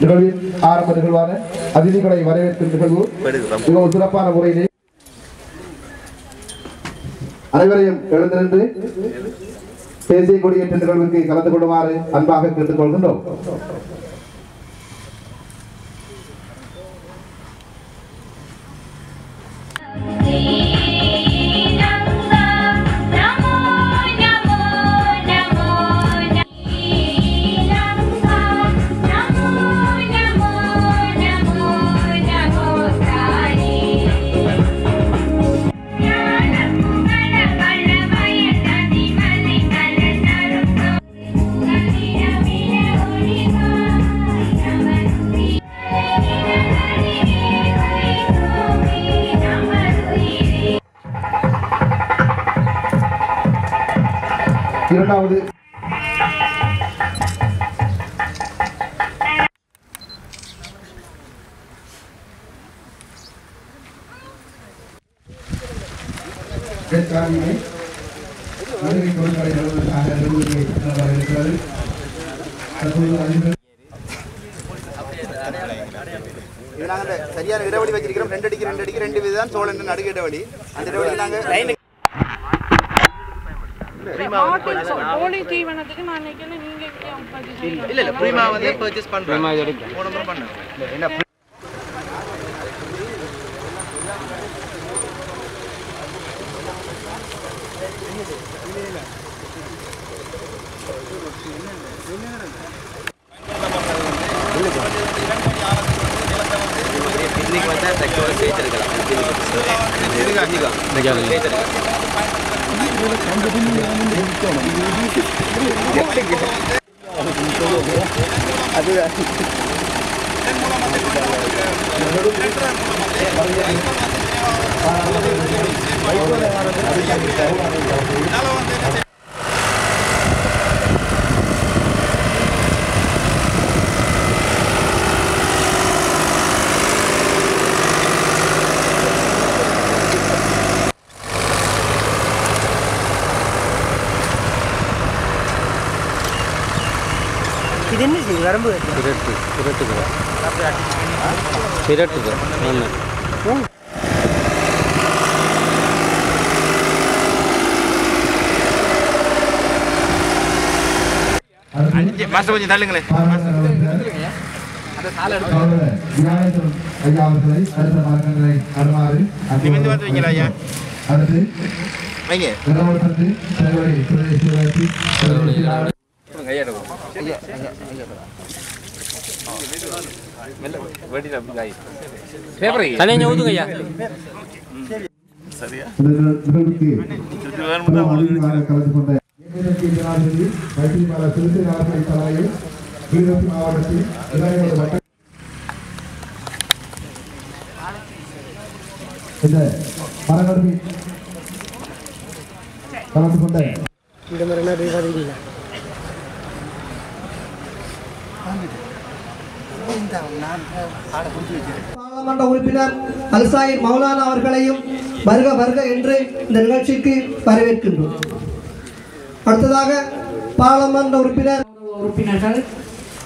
நிகழ்வின் ஆரம்ப நிகழ்வான அதிதிகளை வரவேற்கும் நிகழ்வு. மிகவும் சிறப்பான முறையிலே அனைவரையும் எழுந்திருந்து தேசிய கொடியேற்ற நிகழ்வுக்கு கலந்து கொள்ளுமாறு அன்பாக கேட்டுக்கொள்கின்றோம். இரண்டாவது. ஏற்காடியிலே மதுரை தொழிற்சாலை நிறுவனத்திற்காக நிறுவனத்தை வர இருக்கிறது தற்போது அதிபர் இது நாங்க அந்த சரியான இடைவெளி வச்சிருக்கிறோம். ரெண்டு அடிக்கு ரெண்டு அடிக்கு ரெண்டு விதம் சோழன் நடுக்கு இடைவெளி. அந்த இடைவெளி நாங்க கோழி தீவனத்துக்கு நான் நினைக்கிறேன் நீங்க பதிவு செய்யணும். இல்ல இல்ல பிரீமா வந்து பர்ச்சேஸ் போன முறை என்ன பிக்னிக் வந்தா பிரட்டு பிரட்டுக்குறா பிரட்டுக்கு ஆமாம் மாஸ்டர் கொஞ்சம் தள்ளுங்களேன். விநாயகன் ஐயா அவர்களை அடுத்த மார்க்கங்களை அடுமாறு நிமிர்ந்து வந்து வைங்களா ஐயா? வைங்க. நிலவரத்து செலவழி பிரதேச வளர்ச்சி தலையை ஊதுங்க ஐயா. மகிழ்ச்சியாக கலந்து கொண்ட எம்எல்ஏ ஜனாதிபதி மைத்திரிபால சிறுத்தை நலத்துறை தலைமையில் கிளிநொச்சி மாவட்டத்தில் இளைஞர் வட்ட இந்த மரநடுமை கலந்து கொண்ட பாராளுமன்ற உறுப்பினர் அல்சாயி மௌலானா அவர்களையும் வருக வருக என்று இந்த நிகழ்ச்சிக்கு வரவேற்கின்றோம். அடுத்ததாக பாராளுமன்ற உறுப்பினர் உறுப்பினர்கள்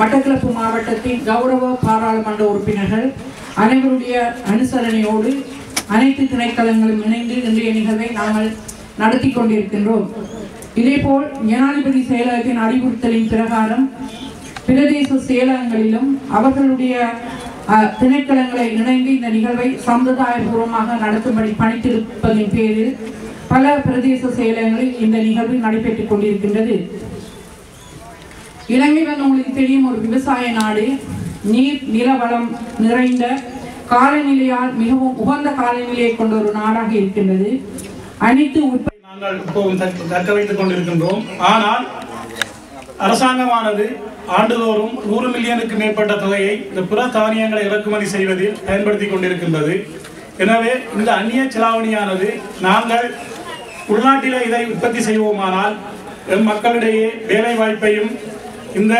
மட்டக்களப்பு மாவட்டத்தின் கௌரவ பாராளுமன்ற உறுப்பினர்கள் அனைவருடைய அனுசரணையோடு அனைத்து திணைக்களங்களும் இணைந்து இன்றைய நிகழ்வை நாங்கள் நடத்தி கொண்டிருக்கின்றோம். இதேபோல் ஜனாதிபதி செயலகத்தின் அறிவுறுத்தலின் பிரகாரம் பிரதேச செயலகங்களிலும் அவர்களுடைய திணைக்களங்களை இணைந்து இந்த நிகழ்வை சம்பிரதாயபூர்வமாக நடத்தும்படி பணித்திருப்பதின் பேரில் பல பிரதேச செயலகங்களில் இந்த நிகழ்வு நடைபெற்றுக் கொண்டிருக்கின்றது. இலங்கை வந்து உங்களுக்கு தெரியும் ஒரு விவசாய நாடு. நீர் நிலவளம் நிறைந்த காலநிலையால் மிகவும் உகந்த காலநிலையை கொண்ட ஒரு நாடாக இருக்கின்றது. அனைத்து உற்பத்தி நாங்கள் தக்க வைத்துக் கொண்டிருக்கின்றோம். ஆனால் அரசாங்கமானது ஆண்டுதோறும் நூறு மில்லியனுக்கு மேற்பட்ட தொகையை இந்த புற தானியங்களை இறக்குமதி செய்வதில் பயன்படுத்தி கொண்டிருக்கின்றது. எனவே இந்த அந்நிய செலாவணியானது நாங்கள் உள்நாட்டிலே இதை உற்பத்தி செய்வோமானால் எம் மக்களிடையே வேலை வாய்ப்பையும் இந்த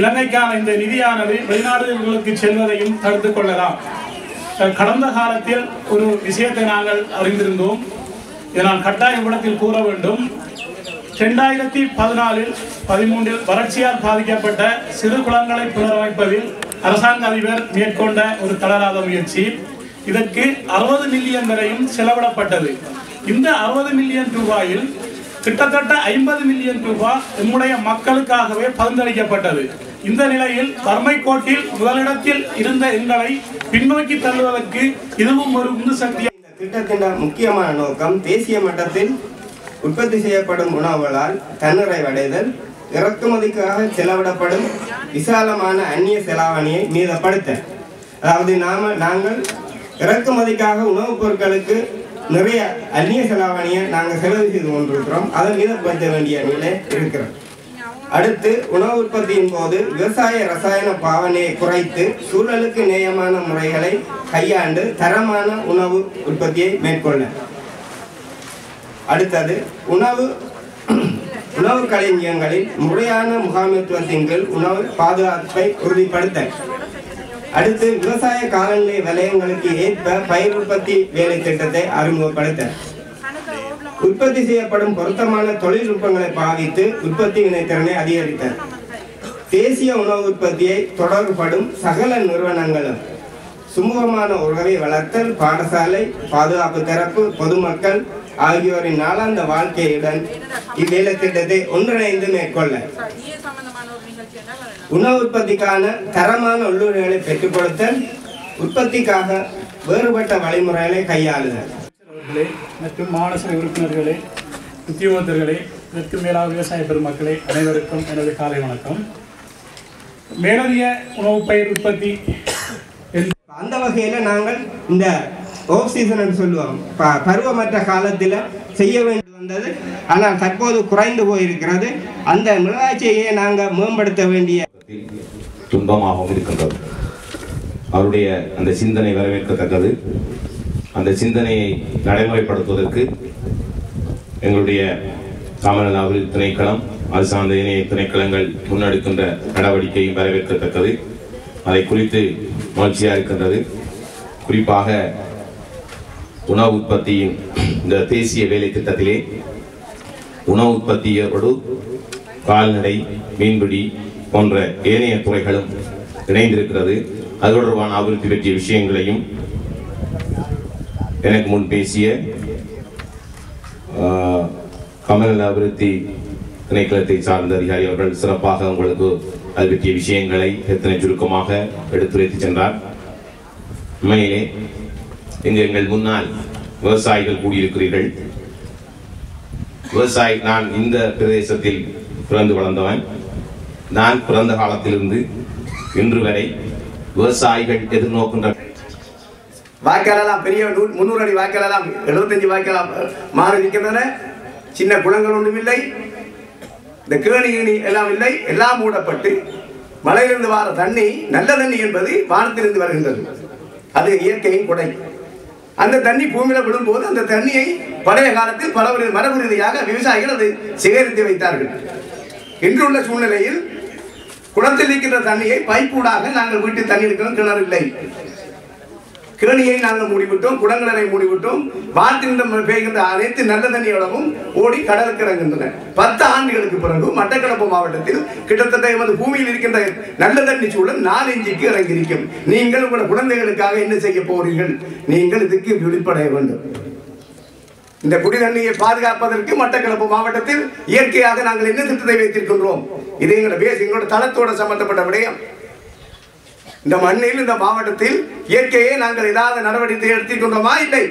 இலங்கைக்கான இந்த நிதியானது வெளிநாடுகளுக்கு செல்வதையும் தடுத்துக் கொள்ளலாம். கடந்த காலத்தில் ஒரு விஷயத்தை நாங்கள் அறிந்திருந்தோம். இதை நான் கட்டாய இடத்தில் கூற வேண்டும். ரெண்டாயிரத்தி பதினாலில் பதிமூன்றில் வறட்சியால் பாதிக்கப்பட்ட சிறு குளங்களை புனரமைப்பதில் அரசாங்க அதிபர் மேற்கொண்ட ஒரு தளராத முயற்சி. இதற்கு அறுபது மில்லியன் வரையும் செலவிடப்பட்டது. இந்த அறுபது மில்லியன் ரூபாயில் கிட்டத்தட்ட ஐம்பது மில்லியன் ரூபாய் நம்முடைய மக்களுக்காகவே பரிந்துரைக்கப்பட்டது. இந்த நிலையில் வறுமை கோட்டில் முதலிடத்தில் இருந்த எங்களை பின்னோக்கி தள்ளுவதற்கு இதுவும் ஒரு உந்து சக்தி. திட்டத்தின் முக்கியமான நோக்கம் தேசிய மட்டத்தில் உற்பத்தி செய்யப்படும் உணவுகளால் தன்னிறைவடைதல் இறக்குமதிக்காக செலவிடப்படும் விசாலமான அந்நிய செலாவணியை மீதப்படுத்த அதாவது நாம நாங்கள் இறக்குமதிக்காக உணவுப் பொருட்களுக்கு நிறைய அந்நிய செலாவணியை நாங்கள் செலவு செய்து கொண்டிருக்கிறோம். அதை மீதப்படுத்த வேண்டிய நிலை இருக்கிறோம் அடுத்து உணவு உற்பத்தியின் போது விவசாய ரசாயன பாவனையை குறைத்து சூழலுக்கு நேயமான முறைகளை கையாண்டு தரமான உணவு உற்பத்தியை மேற்கொள்ள அடுத்தது உணவு உணவு களஞ்சியங்களில் முறையான முகாமைத்துவத்தின் கீழ் உணவு பாதுகாப்பை உறுதிப்படுத்த அடுத்து விவசாய காலநிலை வலயங்களுக்கு ஏற்ப பயிர் உற்பத்தி வேலை திட்டத்தை அறிமுகப்படுத்த உற்பத்தி செய்யப்படும் பொருத்தமான தொழில்நுட்பங்களை பாவித்து உற்பத்தி வினைத்திறனை அதிகரித்த தேசிய உணவு உற்பத்தியை தொடர்படும் சகல நிறுவனங்களும் சுமூகமான உறவை வளர்த்தல் பாடசாலை பாதுகாப்பு தரப்பு பொதுமக்கள் ஆகியோரின் நாளாந்த வாழ்க்கையுடன் இவ்வேலை திட்டத்தை ஒன்றிணைந்து மேற்கொள்ள. உணவு உற்பத்திக்கான தரமான உள்ளுரைகளை பெற்றுக் கொடுத்தல் உற்பத்திக்காக வேறுபட்ட வழிமுறைகளை கையாளுதல் மற்றும் மாநசபை உறுப்பினர்களே உத்தியோகத்தர்களே இதற்கு மேலாக விவசாய பெருமக்களே அனைவருக்கும் எனது காலை வணக்கம். மேலதிக உணவு பயிர் உற்பத்தி அந்த வகையில நாங்கள் இந்த ஆஃப் சீசன் சொல்லுவோம் ப- பருவமற்ற காலத்தில் செய்ய வேண்டி வந்தது ஆனால் தற்போது குறைந்து போயிருக்கிறது. அந்த மிளகாட்சியை நாங்கள் மேம்படுத்த வேண்டிய துன்பமாகவும் இருக்கின்றது. அவருடைய அந்த சிந்தனை வரவேற்கத்தக்கது. அந்த சிந்தனையை நடைமுறைப்படுத்துவதற்கு எங்களுடைய காமநல திணைக்களம் அது சார்ந்த இணைய திணைக்களங்கள் முன்னெடுக்கின்ற நடவடிக்கையும் வரவேற்கத்தக்கது. அதை குறித்து மகிழ்ச்சியாக இருக்கின்றது. குறிப்பாக உணவு உற்பத்தியின் இந்த தேசிய வேலை திட்டத்திலே உணவு உற்பத்தியோடு கால்நடை மீன்பிடி போன்ற ஏனைய துறைகளும் இணைந்திருக்கிறது. அது தொடர்பான அபிவிருத்தி பற்றிய விஷயங்களையும் எனக்கு முன் பேசிய கமல்நல அபிவிருத்தி திணைக்களத்தை சார்ந்த அதிகாரி அவர்கள் சிறப்பாக உங்களுக்கு அது பற்றிய விஷயங்களை எத்தனை சுருக்கமாக எடுத்துரைத்து சென்றார். உண்மையிலே இங்கு எங்கள் முன்னால் விவசாயிகள் கூடியிருக்கிறீர்கள் விவசாயி நான் இந்த பிரதேசத்தில் பிறந்து வளர்ந்தவன். நான் பிறந்த காலத்திலிருந்து இன்று வரை விவசாயிகள் எதிர்நோக்கின்ற வாய்க்காலெல்லாம் பெரிய முன்னூறு முந்நூறு அடி வாய்க்காலெல்லாம் எழுபத்தஞ்சு வாய்க்காலாம் மாறி நிற்கின்றன. சின்ன குளங்கள் ஒன்றும் இல்லை. இந்த கேணி எல்லாம் இல்லை. எல்லாம் மூடப்பட்டு மலையிலிருந்து வர தண்ணி நல்ல தண்ணி என்பது வானத்திலிருந்து வருகின்றது. அது இயற்கையின் கொடை. அந்த தண்ணி பூமியில விழும்போது அந்த தண்ணியை பழைய காலத்தில் பல மரபு ரீதியாக விவசாயிகள் அதை சேகரித்து வைத்தார்கள். இன்றுள்ள சூழ்நிலையில் குளத்தில் இருக்கின்ற தண்ணியை பைப்பூடாக நாங்கள் வீட்டில் தண்ணி எடுக்கிறோம் கிணறு இல்லை. கேணியை நாங்கள் மூடிவிட்டோம் குடங்களை மூடிவிட்டோம் வானத்தின் பெய்கின்ற அனைத்து நல்ல தண்ணியோடவும் ஓடி கடலுக்கு இறங்குகின்றன. பத்து ஆண்டுகளுக்கு பிறகு மட்டக்களப்பு மாவட்டத்தில் கிட்டத்தட்ட எமது பூமியில் இருக்கின்ற நல்ல தண்ணி சூழல் நாலு இஞ்சிக்கு இறங்கியிருக்கும். நீங்கள் உங்கள் குழந்தைகளுக்காக என்ன செய்ய போறீர்கள்? நீங்கள் இதுக்கு விழிப்படைய வேண்டும். இந்த குடி தண்ணியை பாதுகாப்பதற்கு மட்டக்களப்பு மாவட்டத்தில் இயற்கையாக நாங்கள் என்ன திட்டத்தை வைத்திருக்கின்றோம்? இது எங்களோட பேஸ் எங்களோட தளத்தோட சம்பந்தப்பட்ட விடயம். இந்த மண்ணில் இந்த மாவட்டத்தில் இயற்கையை நாங்கள் ஏதாவது நடவடிக்கை எடுத்துக்கொண்டோமா? இல்லை.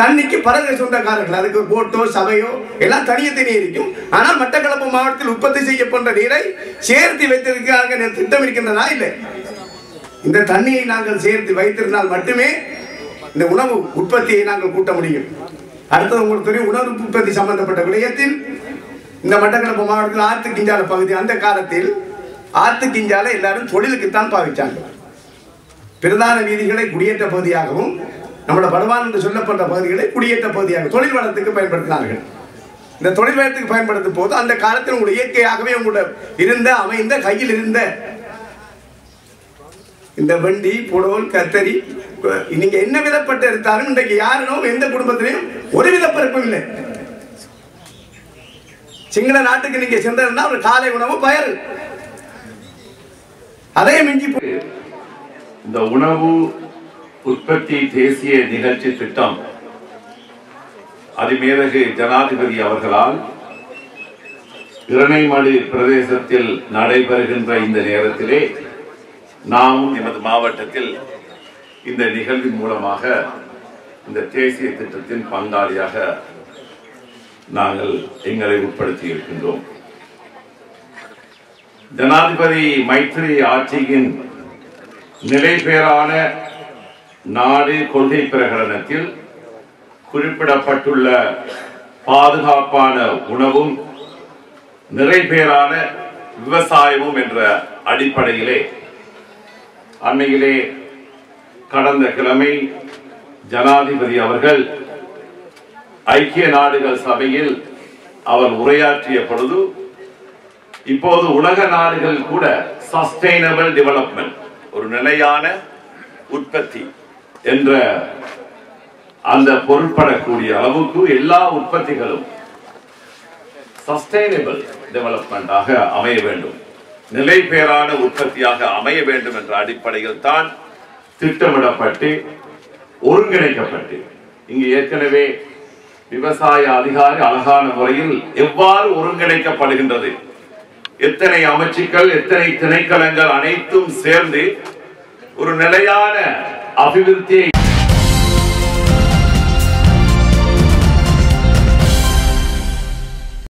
தண்ணிக்கு பலர் சொந்தக்காரர்கள் அதுக்கு போட்டோ சபையோ எல்லாம் தனியே தனியே இருக்கும். ஆனால் மட்டக்களப்பு மாவட்டத்தில் உற்பத்தி செய்யப்பட்ட நீரை சேர்த்து வைத்திருக்கிறாங்க திட்டம் இருக்கின்றதா? இல்லை. இந்த தண்ணியை நாங்கள் சேர்த்து வைத்திருந்தால் மட்டுமே இந்த உணவு உற்பத்தியை நாங்கள் கூட்ட முடியும். அடுத்தது உங்களுக்கு தெரியும் உணவு உற்பத்தி சம்பந்தப்பட்ட விடயத்தில் இந்த மட்டக்களப்பு மாவட்டத்தில் ஆற்று கிஞ்சால பகுதி அந்த காலத்தில் ஆத்து கிஞ்சால எல்லாரும் தொழிலுக்குத்தான் பாவிச்சாங்க. பிரதான வீதிகளை குடியேற்ற பகுதியாகவும் நம்மளோட பலவான் என்று சொல்லப்பட்ட பகுதிகளை குடியேற்ற பகுதியாக தொழில் வளத்துக்கு பயன்படுத்தினார்கள். இந்த தொழில் வளத்துக்கு பயன்படுத்தும் போது அந்த காலத்தில் உங்களுடைய இயற்கையாகவே உங்களோட இருந்த அமைந்த கையில் இருந்த இந்த வண்டி புடோல் கத்தரி நீங்க என்ன விதப்பட்டு எடுத்தாலும் இன்றைக்கு யாரும் எந்த குடும்பத்திலையும் ஒரு வித பிறப்பும் இல்லை. சிங்கள நாட்டுக்கு நீங்க சென்றதுன்னா ஒரு காலை உணவு பயறு. அதே மிஞ்சி போய் இந்த உணவு உற்பத்தி தேசிய நிகழ்ச்சி திட்டம் அதிமேதகு ஜனாதிபதி அவர்களால் இரணைமடு பிரதேசத்தில் நடைபெறுகின்ற இந்த நேரத்திலே நாமும் எமது மாவட்டத்தில் இந்த நிகழ்வின் மூலமாக இந்த தேசிய திட்டத்தின் பங்காளியாக நாங்கள் எங்களை உட்படுத்தி இருக்கின்றோம். ஜனாதிபதி மைத்ரி ஆட்சியின் நிலைபேறான நாடு கொள்கை பிரகடனத்தில் குறிப்பிடப்பட்டுள்ள பாதுகாப்பான உணவும் நிறைபேறான விவசாயமும் என்ற அடிப்படையிலே அண்மையிலே கடந்த கிழமை ஜனாதிபதி அவர்கள் ஐக்கிய நாடுகள் சபையில் அவர் உரையாற்றிய பொழுது இப்போது உலக நாடுகள் கூட சஸ்டைனபிள் டெவலப்மெண்ட் ஒரு நிலையான உற்பத்தி என்ற அந்த பொருட்படக்கூடிய அளவுக்கு எல்லா உற்பத்திகளும் சஸ்டைனபிள் டெவலப்மெண்டாக அமைய வேண்டும். நிலைபேறான உற்பத்தியாக அமைய வேண்டும் என்ற அடிப்படையில் தான் திட்டமிடப்பட்டு ஒருங்கிணைக்கப்பட்டு இங்கு ஏற்கனவே விவசாய அதிகாரி அழகான முறையில் எவ்வாறு ஒருங்கிணைக்கப்படுகின்றது எத்தனை அமைச்சுக்கள் எத்தனை திணைக்களங்கள் அனைத்தும் சேர்ந்து ஒரு நிலையான அபிவிருத்தியை